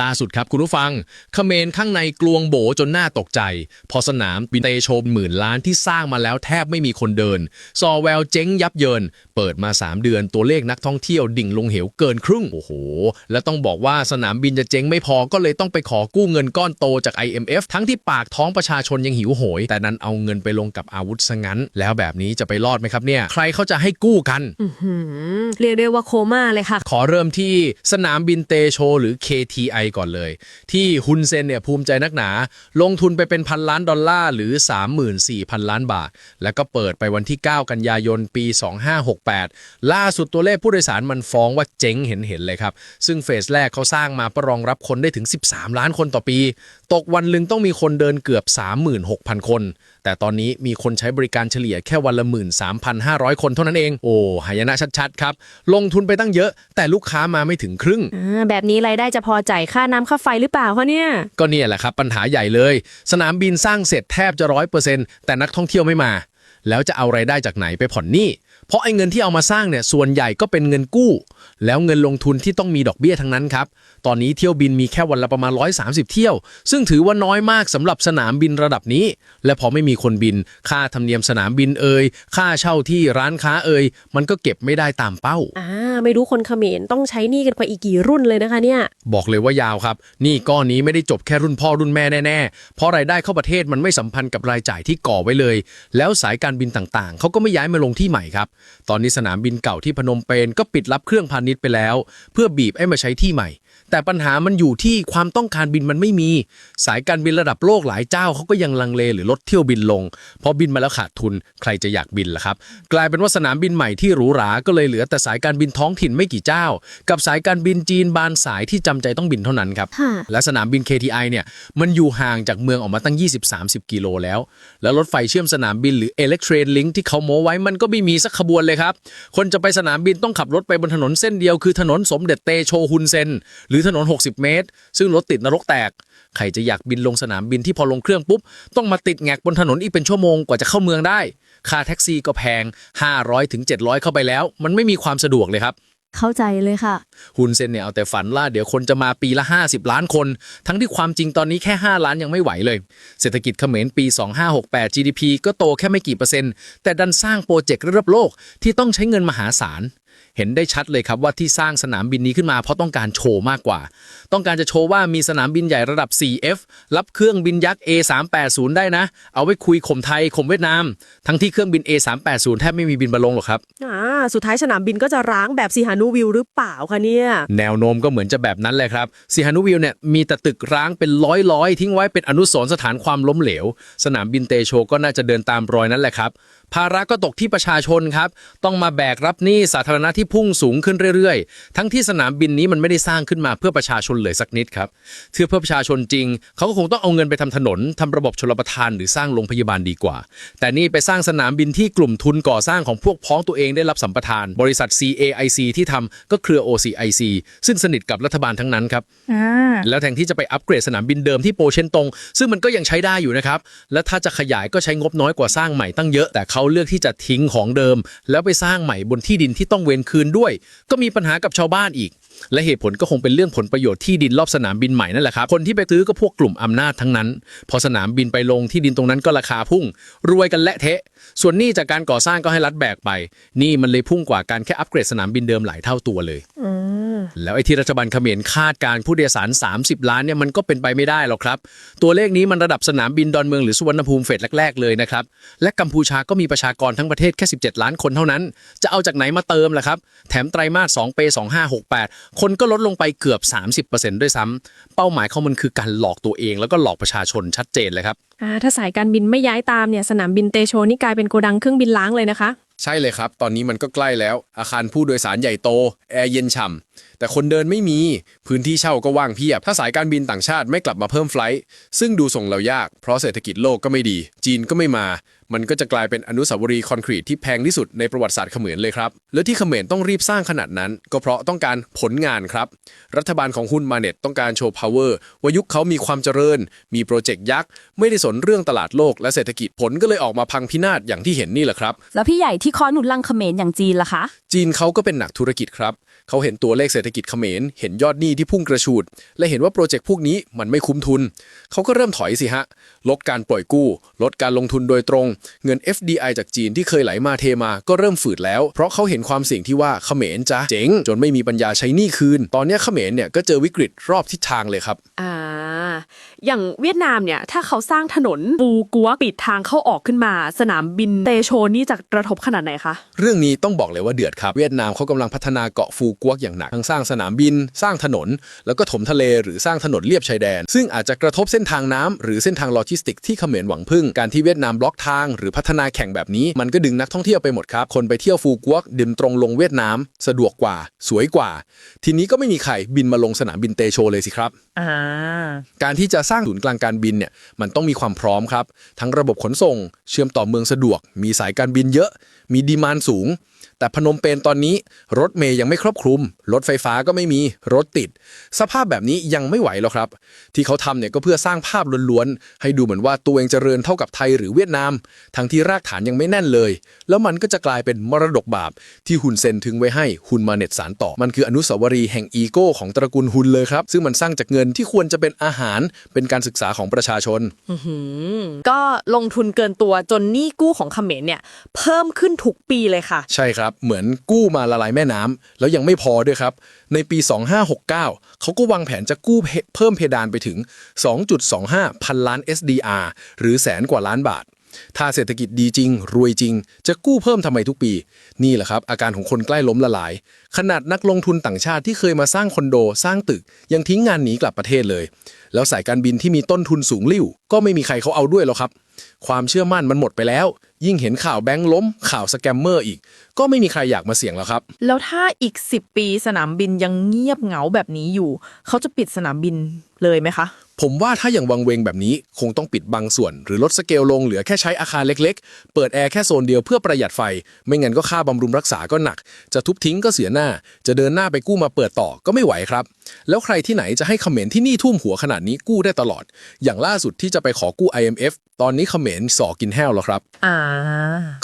ล่าสุดครับคุณผู้ฟังเขมรข้างในกลวงโบจนน่าตกใจ พอสนามบินเตโชมหมื่นล้านที่สร้างมาแล้วแทบไม่มีคนเดิน ซอแววเจ๊งยับเยิน เปิดมา 3 เดือนตัวเลขนักท่องเที่ยวดิ่งลงเหวเกินครึ่ง โอ้โห และต้องบอกว่าสนามบินจะเจ๊งไม่พอก็เลยต้องไปขอกู้เงินก้อนโตจาก IMF ทั้งที่ปากท้องประชาชนยังหิวโหย แต่นั้นเอาเงินไปลงกับอาวุธซะงั้น แล้วแบบนี้จะไปรอดไหมครับเนี่ยใครเขาจะให้กู้กันหืมเรียกได้ว่าโคม่าเลยค่ะ ขอเริ่มที่สนามบินเตโช หรือ KTI ก่อนเลย ที่ฮุนเซนเนี่ยภูมิใจนักหนา ลงทุนไปเป็นพันล้านดอลลาร์หรือ 34,000 ล้านบาท แล้วก็เปิดไปวันที่ 9 กันยายนปี 2568 ล่าสุดตัวเลขผู้โดยสารมันฟ้องว่าเจ๊งเห็นเห็นเลยครับ ซึ่งเฟสแรกเขาสร้างมาเพื่อรองรับคนได้ถึง 13 ล้านคนต่อปี ตกวันหนึ่งต้องมีคนเดินเกือบ 36,000 คนแต่ตอนนี้มีคนใช้บริการเฉลี่ยแค่วันละ 13,500 คนเท่านั้นเอง โอ้หายนะชัดๆครับ ลงทุนไปตั้งเยอะ แต่ลูกค้ามาไม่ถึงครึ่ง อ่าแบบนี้รายได้จะพอจ่ายค่าน้ำค่าไฟหรือเปล่าคะเนี่ย ก็เนี่ยแหละครับ ปัญหาใหญ่เลย สนามบินสร้างเสร็จแทบจะร้อยเปอร์เซ็นต์แต่นักท่องเที่ยวไม่มา แล้วจะเอาไรายได้จากไหนไปผ่อนหนี้ เพราะไอ้เงินที่เอามาสร้างเนี่ยส่วนใหญ่ก็เป็นเงินกู้ แล้วเงินลงทุนที่ต้องมีดอกเบี้ยทั้งนั้นครับ ตอนนี้เที่ยวบินมีแค่วันละประมาณ 130 เที่ยว ซึ่งถือว่าน้อยมากสำหรับสนามบินระดับนี้ และพอไม่มีคนบิน ค่าธรรมเนียมสนามบินเอ่ยค่าเช่าที่ร้านค้าเอ่ยมันก็เก็บไม่ได้ตามเป้าอ่าไม่รู้คนเขมรต้องใช้หนี้กันไปอีกกี่รุ่นเลยนะคะเนี่ยบอกเลยว่ายาวครับหนี่ก้อนนี้ไม่ได้จบแค่รุ่นพ่อรุ่นแม่แน่ๆเพราะรายได้เข้าประเทศมันไม่สัมพันธ์กับรายจ่ายที่ก่อไว้เลย แล้วสายการบินต่างๆ เขาก็ไม่ย้ายมาลงที่ใหม่ครับ ตอนนี้สนามบินเก่าที่พนมเปญก็ปิดรับเครื่องพาณิชย์ไปแล้ว เพื่อบีบให้มาใช้ที่ใหม่ แต่ปัญหามันอยู่ที่ความต้องการบินมันไม่มี สายการบินระดับโลกหลายเจ้าเขาก็ยังลังเลหรือลดเที่ยวบินลงพอบินมาแล้วขาดทุนใครจะอยากบินล่ะครับ กลายเป็นว่าสนามบินใหม่ที่หรูหราก็เลยเหลือแต่สายการบินท้องถิ่นไม่กี่เจ้า กับสายการบินจีนบางสายที่จำใจต้องบินเท่านั้นครับค่ะและสนามบิน KTI เนี่ยมันอยู่ห่างจากเมืองออกมาตั้ง 20-30 กิโลแล้ว แล้วรถไฟเชื่อมสนามบินหรือ Electrain Link ที่เขาโม้ไว้มันก็ไม่มีสักขบวนเลยครับคนจะไปสนามบินต้องขับรถไปบนถนนเส้นเดียวคือถนนสมเด็จเตโชฮุนเซนหรือถนน 60 เมตร ซึ่งรถติดนรกแตก ใครจะอยากบินลงสนามบินที่พอลงเครื่องปุ๊บ ต้องมาติดแงกบนถนนอีกเป็นชั่วโมงกว่าจะเข้าเมืองได้ ค่าแท็กซี่ก็แพง 500ถึง700 เข้าไปแล้ว มันไม่มีความสะดวกเลยครับเข้าใจเลยค่ะฮุนเซนเนี่ยเอาแต่ฝันว่าเดี๋ยวคนจะมาปีละ 50 ล้านคน ทั้งที่ความจริงตอนนี้แค่ 5 ล้านยังไม่ไหวเลย เศรษฐกิจเขมรปี 2568 GDP ก็โตแค่ไม่กี่เปอร์เซ็นต์ แต่ดันสร้างโปรเจกต์ระดับโลกที่ต้องใช้เงินมหาศาล เห็นได้ชัดเลยครับว่าที่สร้างสนามบินนี้ขึ้นมาเพราะต้องการโชว์มากกว่า ต้องการจะโชว์ว่ามีสนามบินใหญ่ระดับ 4F รับเครื่องบินยักษ์ A380 ได้นะ เอาไว้คุยข่มไทยข่มเวียดนาม ทั้งที่เครื่องบิน A380 แทบไม่มีบินมาลงหรอกครับอ่าสุดท้ายสนามบินก็จะร้างแบบซีฮานูวิวหรือเปล่าคะเนี่ย แนวโน้มก็เหมือนจะแบบนั้นเลยครับซีฮานุวิลเนี่ยมีแต่ตึกร้างเป็นร้อยร้อยๆทิ้งไว้เป็นอนุสรณ์สถานความล้มเหลว สนามบินเตโชก็น่าจะเดินตามรอยนั้นแหละครับภาระก็ตกที่ประชาชนครับต้องมาแบกรับหนี้สาธารณะที่พุ่งสูงขึ้นเรื่อยๆ ทั้งที่สนามบินนี้มันไม่ได้สร้างขึ้นมาเพื่อประชาชนเลยสักนิดครับเพื่อเพื่อประชาชนจริง เขาก็คงต้องเอาเงินไปทำถนนทำระบบชลประทานหรือสร้างโรงพยาบาลดีกว่า แต่นี่ไปสร้างสนามบินที่กลุ่มทุนก่อสร้างของพวกพ้องตัวเองได้รับสัมปทาน บริษัท CAIC ที่ทำก็เครือ OCIC ซึ่งสนิทกับรัฐบาลทั้งนั้นครับอ่าแล้วแทนที่จะไปอัปเกรดสนามบินเดิมที่โปเชนตงซึ่งมันก็ยังใช้ได้อยู่นะครับและถ้าจะขยายก็ใช้งบน้อยกว่าสร้างใหม่ตั้งเยอะแต่เขาเลือกที่จะทิ้งของเดิม แล้วไปสร้างใหม่บนที่ดินที่ต้องเวนคืนด้วย ก็มีปัญหากับชาวบ้านอีก และเหตุผลก็คงเป็นเรื่องผลประโยชน์ที่ดินรอบสนามบินใหม่นั่นแหละครับคนที่ไปซื้อก็พวกกลุ่มอำนาจทั้งนั้น พอสนามบินไปลงที่ดินตรงนั้นก็ราคาพุ่ง รวยกันและเทะ ส่วนหนี้จากการก่อสร้างก็ให้รัฐแบกไป นี่มันเลยพุ่งกว่าการแค่อัปเกรดสนามบินเดิมหลายเท่าตัวเลย แล้วไอ้ที่รัฐบาลเขมรคาดการผู้โดยสาร 30 ล้านเนี่ยมันก็เป็นไปไม่ได้หรอกครับ ตัวเลขนี้มันระดับสนามบินดอนเมืองหรือสุวรรณภูมิเฟสแรกๆเลยนะครับ และกัมพูชาก็มีประชากรทั้งประเทศแค่ 17 ล้านคนเท่านั้น จะเอาจากไหนมาเติมล่ะครับ แถมไตรมาส2เป2568 คนก็ลดลงไปเกือบ 30%ด้วยซ้ำเป้าหมายเขามันคือการหลอกตัวเอง แล้วก็หลอกประชาชนชัดเจนเลยครับอ่าถ้าสายการบินไม่ย้ายตามเนี่ยสนามบินเตโชนี่กลายเป็นโกดังเครื่องบินล้างเลยนะคะใช่เลยครับ ตอนนี้มันก็ใกล้แล้ว อาคารผู้โดยสารใหญ่โต แอร์เย็นฉ่ำ แต่คนเดินไม่มีพื้นที่เช่าก็ว่างเพียบ ถ้าสายการบินต่างชาติไม่กลับมาเพิ่มไฟลท์ซึ่งดูส่งเรายาก เพราะเศรษฐกิจโลกก็ไม่ดี จีนก็ไม่มา มันก็จะกลายเป็นอนุสาวรีย์คอนกรีตที่แพงที่สุดในประวัติศาสตร์เขมรเลยครับ และที่เขมรต้องรีบสร้างขนาดนั้น ก็เพราะต้องการผลงานครับ รัฐบาลของหุ้นมาเน็ตต้องการโชว์ power ว่ายุคเขามีความเจริญ มีโปรเจกต์ยักษ์ ไม่ได้สนเรื่องตลาดโลก และเศรษฐกิจผลก็เลยออกมาพังพินาศอย่างที่เห็นนี่แหละครับ แล้วพี่ใหญ่ที่คอหนุนลังเขมรอย่างจีนล่ะคะ จีนเขาก็เป็นหนักธุรกิจครับ เขาเห็นตัวเลขเศรษฐกิจเขมร เห็นยอดหนี้ที่พุ่งกระฉูด และเห็นว่าโปรเจกต์พวกนี้มันไม่คุ้มทุน เขาก็เริ่มถอยสิฮะ ลดการปล่อยกู้ ลดการลงทุนโดยตรง เงิน FDI จากจีนที่เคยไหลมาเทมา ก็เริ่มฝืดแล้ว เพราะเขาเห็นความเสี่ยงที่ว่าเขมรจะเจ๊งจนไม่มีปัญญาใช้หนี้คืน ตอนเนี้ยเขมรเนี่ยก็เจอวิกฤตรอบทิศทางเลยครับ อ่า อย่างเวียดนามเนี่ย ถ้าเขาสร้างถนนปูกัวปิดทางเข้าออกขึ้นมา สนามบินเตโชนี่จะกระทบขนาดไหนคะ เรื่องนี้ต้องบอกเลยว่าเดือดครับ เวียดนามเขากำลังพัฒนาเกาะฟูกวกอย่างหนัก ทั้งสร้างสนามบิน สร้างถนน แล้วก็ถมทะเลหรือสร้างถนนเลียบชายแดน ซึ่งอาจจะกระทบเส้นทางน้ำหรือเส้นทางโลจิสติกที่เขมรหวังพึ่งการที่เวียดนามบล็อกทาง หรือพัฒนาแข่งแบบนี้ มันก็ดึงนักท่องเที่ยวไปหมดครับคนไปเที่ยวฟูกวกดินตรงลงเวียดนามสะดวกกว่า สวยกว่า ทีนี้ก็ไม่มีใครบินมาลงสนามบินเตโชเลยสิครับอ่าการที่จะสร้างศูนย์กลางการบินเนี่ยมันต้องมีความพร้อมครับ ทั้งระบบขนส่ง เชื่อมต่อเมืองสะดวก มีสายการบินเยอะ มีดีมานสูง แต่พนมเปญตอนนี้รถเมย์ยังไม่ครอบคลุม รถไฟฟ้าก็ไม่มีรถติด สภาพแบบนี้ยังไม่ไหวแล้วครับ ที่เขาทำเนี่ยก็เพื่อสร้างภาพล้วนๆ ให้ดูเหมือนว่าตัวเองเจริญเท่ากับไทยหรือเวียดนาม ทั้งที่รากฐานยังไม่แน่นเลย แล้วมันก็จะกลายเป็นมรดกบาป ที่ฮุนเซนถึงไว้ให้ฮุนมาเน็ตสารต่อ มันคืออนุสาวรีย์แห่งอีโก้ของตระกูลฮุนเลยครับ ซึ่งมันสร้างจากเงินที่ควรจะเป็นอาหาร เป็นการศึกษาของประชาชนก็ลงทุนเกินตัวจนหนี้กู้ของเขมรเนี่ย เพิ่มขึ้นทุกปีเลยค่ะ ใช่ครับ เหมือนกู้มาละลายแม่น้ำแล้วยังไม่พอด้วยครับ ในปี 2569 เขาก็วางแผนจะกู้เพเพิ่มเพดานไปถึง 2.25 พันล้าน SDR หรือแสนกว่าล้านบาท ถ้าเศรษฐกิจดีจริง รวยจริง จะกู้เพิ่มทำไมทุกปี นี่แหละครับ อาการของคนใกล้ล้มละลาย ขนาดนักลงทุนต่างชาติที่เคยมาสร้างคอนโด สร้างตึก ยังทิ้งงานหนีกลับประเทศเลย แล้วสายการบินที่มีต้นทุนสูงลิ่วก็ไม่มีใครเขาเอาด้วยหรอกครับ ความเชื่อมั่นมันหมดไปแล้ว ยิ่งเห็นข่าวแบงค์ล้ม ข่าวสแกมเมอร์อีก ก็ไม่มีใครอยากมาเสี่ยงแล้วครับ แล้วถ้าอีก 10 ปีสนามบินยังเงียบเหงาแบบนี้อยู่ เขาจะปิดสนามบินเลยไหมคะ ผมว่าถ้าอย่างวังเวงแบบนี้คงต้องปิดบางส่วน หรือลดสเกลลงเหลือแค่ใช้อาคารเล็กๆ เปิดแอร์แค่โซนเดียวเพื่อประหยัดไฟ ไม่งั้นก็ค่าบำรุงรักษาก็หนัก จะทุบทิ้งก็เสียหน้า จะเดินหน้าไปกู้มาเปิดต่อก็ไม่ไหวครับ แล้วใครที่ไหนจะให้เขมรที่หนี่ทุ่มหัวขนาดนี้กู้ได้ตลอด อย่างล่าสุดที่จะไปขอกู้ IMF ตอนนี้เขมรสอกินแห้วแล้วครับอ่า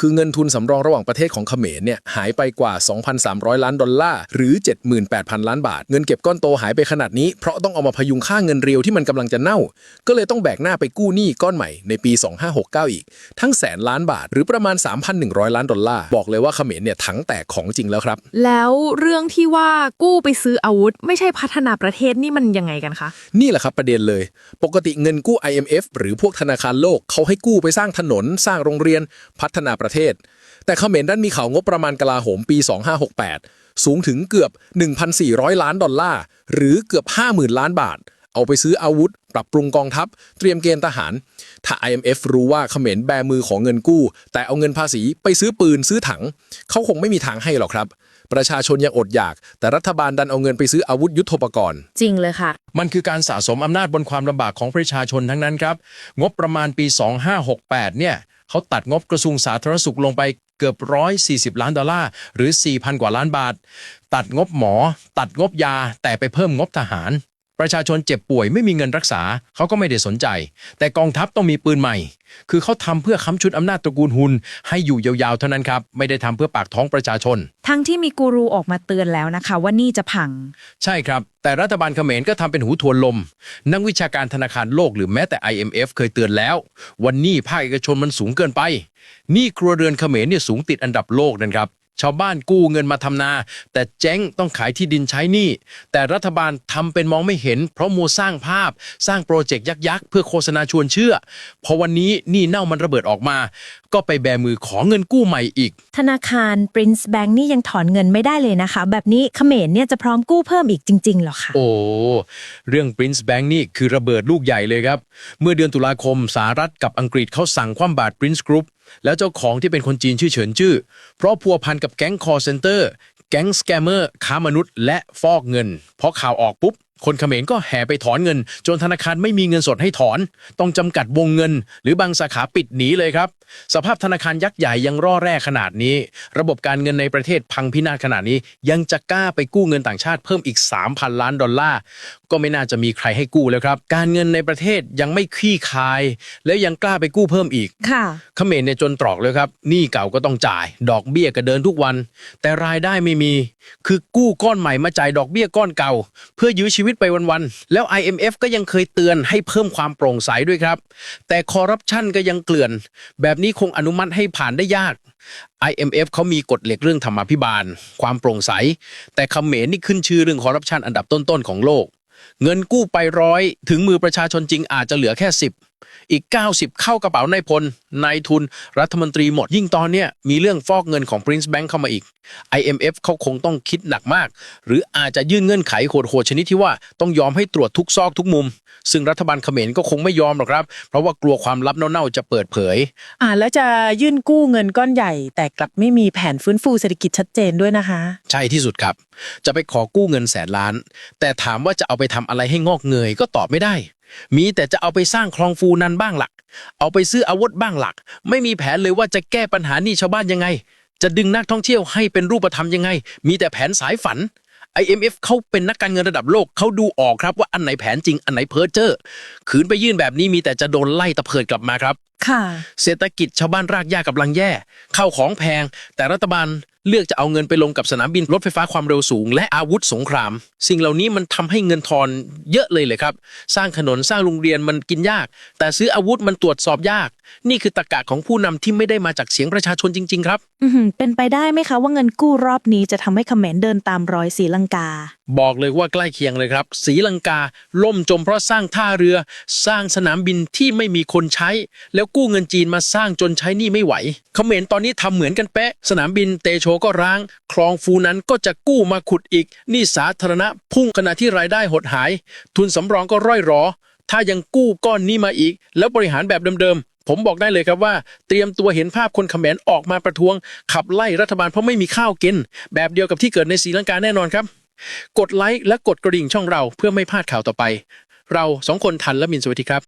คือเงินทุนสำรองระหว่างประเทศของเขมรเนี่ยหายไปกว่า 2,300 ล้านดอลลาร์หรือ 78,000 ล้านบาท เงินเก็บก้อนโตหายไปขนาดนี้เพราะต้องเอามาพยุงค่าเงินเรียวที่มันกำลังจะเน่า ก็เลยต้องแบกหน้าไปกู้หนี้ก้อนใหม่ในปี 2569 อีก ทั้งแสนล้านบาท หรือประมาณ 3,100 ล้านดอลลาร์ บอกเลยว่าเขมรเนี่ยถังแตกของจริงแล้วครับ แล้วเรื่องที่ว่ากู้ไปซื้ออาวุธ ไม่ใช่พัฒนาประเทศนี่มันยังไงกันคะ นี่แหละครับประเด็นเลย ปกติเงินกู้ IMF หรือพวกธนาคารโลกเขาให้กู้ไปสร้างถนน สร้างโรงเรียน พัฒนาประเทศ แต่เขมรด้านมีข่าวงบประมาณกลาโหมปี 2568 สูงถึงเกือบ 1,400 ล้านดอลลาร์ หรือเกือบ 50,000 ล้านบาท เอาไปซื้ออาวุธ ปรับปรุงกองทัพ เตรียมเกณฑ์ทหาร ถ้า IMF รู้ว่าเขมรแบมือของเงินกู้ แต่เอาเงินภาษีไปซื้อปืนซื้อถัง เขาคงไม่มีทางให้หรอกครับ ประชาชนยังอดอยาก แต่รัฐบาลดันเอาเงินไปซื้ออาวุธยุทโธปกรณ์ จริงเลยค่ะ มันคือการสะสมอำนาจบนความลำบากของประชาชนทั้งนั้นครับ งบประมาณปี 2568 เนี่ยเขาตัดงบกระทรวงสาธารณสุขลงไปเกือบ 140 ล้านดอลลาร์ หรือ 4,000 กว่าล้านบาท ตัดงบหมอ ตัดงบยา แต่ไปเพิ่มงบทหาร ประชาชนเจ็บป่วยไม่มีเงินรักษาเขาก็ไม่ได้สนใจ แต่กองทัพต้องมีปืนใหม่ คือเขาทำเพื่อค้ำชุดอำนาจตระกูลหุนให้อยู่ยาวๆเท่านั้นครับ ไม่ได้ทำเพื่อปากท้องประชาชน ทั้งที่มีกูรูออกมาเตือนแล้วนะคะ ว่านี่จะพัง ใช่ครับ แต่รัฐบาลเขมรก็ทำเป็นหูทวนลม นักวิชาการธนาคารโลกหรือแม้แต่ IMF เคยเตือนแล้ว วันนี้ภาคเอกชนมันสูงเกินไปหนี่ครัวเรือนเขมรเนี่ยสูงติดอันดับโลกนะครับ ชาวบ้านกู้เงินมาทำนา แต่เจ๊งต้องขายที่ดินใช้หนี้แต่รัฐบาลทำเป็นมองไม่เห็น เพราะมัวสร้างภาพ สร้างโปรเจกต์ยักษ์ๆเพื่อโฆษณาชวนเชื่อ พอวันนี้หนี้เน่ามันระเบิดออกมา ก็ไปแบมือขอเงินกู้ใหม่อีก ธนาคาร Prince Bank นี่ยังถอนเงินไม่ได้เลยนะคะ แบบนี้เขมรเนี่ยจะพร้อมกู้เพิ่มอีกจริงๆเหรอคะโอ้เรื่อง Prince Bank นี่คือระเบิดลูกใหญ่เลยครับ เมื่อเดือนตุลาคมสหรัฐกับอังกฤษเขาสั่งคว่ำบาตร Prince Group แล้วเจ้าของที่เป็นคนจีนชื่อเฉินจื้อ เพราะพัวพันกับแก๊งคอร์เซนเตอร์ แก๊งสแกมเมอร์ ค้ามนุษย์ และฟอกเงินพอข่าวออกปุ๊บ คนเขมรก็แห่ไปถอนเงิน จนธนาคารไม่มีเงินสดให้ถอน ต้องจำกัดวงเงิน หรือบางสาขาปิดหนีเลยครับ สภาพธนาคารยักษ์ใหญ่ยังร่อแร่ขนาดนี้ ระบบการเงินในประเทศพังพินาศขนาดนี้ ยังจะกล้าไปกู้เงินต่างชาติเพิ่มอีก 3,000 ล้านดอลลาร์ก็ไม่น่าจะมีใครให้กู้แล้วครับ การเงินในประเทศยังไม่คลี่คลาย แล้วยังกล้าไปกู้เพิ่มอีกค่ะเขมรเนี่ยจนตรอกเลยครับหนี้เก่าก็ต้องจ่าย ดอกเบี้ยก็เดินทุกวัน แต่รายได้ไม่มี คือกู้ก้อนใหม่มาจ่ายดอกเบี้ยก้อนเก่า เพื่อยื้อชีวิตไปวันๆ แล้ว IMF ก็ยังเคยเตือนให้เพิ่มความโปร่งใสด้วยครับ แต่คอร์รัปชันก็ยังเกลื่อน แบบนี้คงอนุมัติให้ผ่านได้ยาก IMF เขามีกฎเหล็กเรื่องธรรมาภิบาล ความโปร่งใส แต่เขมรนี่ขึ้นชื่อเรื่องคอร์รัปชันอันดับต้นๆของโลก เงินกู้ไปร้อยถึงมือประชาชนจริงอาจจะเหลือแค่ 10อีก 90 เข้ากระเป๋านายพลนายทุน รัฐมนตรีหมด ยิ่งตอนเนี้ยมีเรื่องฟอกเงินของ Prince Bank เข้ามาอีก IMF เขาคงต้องคิดหนักมาก หรืออาจจะยื่นเงื่อนไขโหดๆชนิดที่ว่าต้องยอมให้ตรวจทุกซอกทุกมุม ซึ่งรัฐบาลเขมรก็คงไม่ยอมหรอกครับ เพราะว่ากลัวความลับเน่าๆจะเปิดเผย อ่าแล้วจะยื่นกู้เงินก้อนใหญ่ แต่กลับไม่มีแผนฟื้นฟูเศรษฐกิจชัดเจนด้วยนะคะ ใช่ที่สุดครับ จะไปขอกู้เงินแสนล้าน แต่ถามว่าจะเอาไปทำอะไรให้งอกเงยก็ตอบไม่ได้ มีแต่จะเอาไปสร้างคลองฟูนันบ้างหลัก เอาไปซื้ออาวุธบ้างหลัก ไม่มีแผนเลยว่าจะแก้ปัญหาหนี้ชาวบ้านยังไง จะดึงนักท่องเที่ยวให้เป็นรูปธรรมยังไง มีแต่แผนสายฝัน IMF เขาเป็นนักการเงินระดับโลกเขาดูออกครับว่าอันไหนแผนจริงอันไหนเพ้อเจ้อขืนไปยื่นแบบนี้มีแต่จะโดนไล่ตะเพิดกลับมาครับ ค่ะ เศรษฐกิจชาวบ้านรากหญ้ากำลังแย่ข้าวของแพง แต่รัฐบาล เลือกจะเอาเงินไปลงกับสนามบินรถไฟฟ้าความเร็วสูง และอาวุธสงคราม สิ่งเหล่านี้มันทำให้เงินทอนเยอะเลยเลยครับ สร้างถนนสร้างโรงเรียนมันกินยาก แต่ซื้ออาวุธมันตรวจสอบยาก นี่คือตะกะของผู้นำที่ไม่ได้มาจากเสียงประชาชนจริง ๆ ครับ อือหือเป็นไปได้ไหมคะว่าเงินกู้รอบนี้จะทำให้เขมรเดินตามรอยศรีลังกา บอกเลยว่าใกล้เคียงเลยครับศรีลังกา ล่มจมเพราะสร้างท่าเรือ สร้างสนามบินที่ไม่มีคนใช้ แล้วกู้เงินจีนมาสร้างจนใช้หนี่ไม่ไหวเขมรตอนนี้ทำเหมือนกันเป๊ะ สนามบินเตโชก็ร้าง คลองฟูนั้นก็จะกู้มาขุดอีกหนี่สาธารณะพุ่งขณะที่รายได้หดหาย ทุนสำรองก็ร่อยหรอ ถ้ายังกู้ก้อนนี้มาอีก แล้วบริหารแบบเดิมๆ ผมบอกได้เลยครับว่า เตรียมตัวเห็นภาพคนเขมรออกมาประท้วง ขับไล่รัฐบาลเพราะไม่มีข้าวกิน แบบเดียวกับที่เกิดในศรีลังกาแน่นอนครับ กดไลค์และกดกระดิ่งช่องเราเพื่อไม่พลาดข่าวต่อไป เราสองคนทันและมินสวัสดีครับ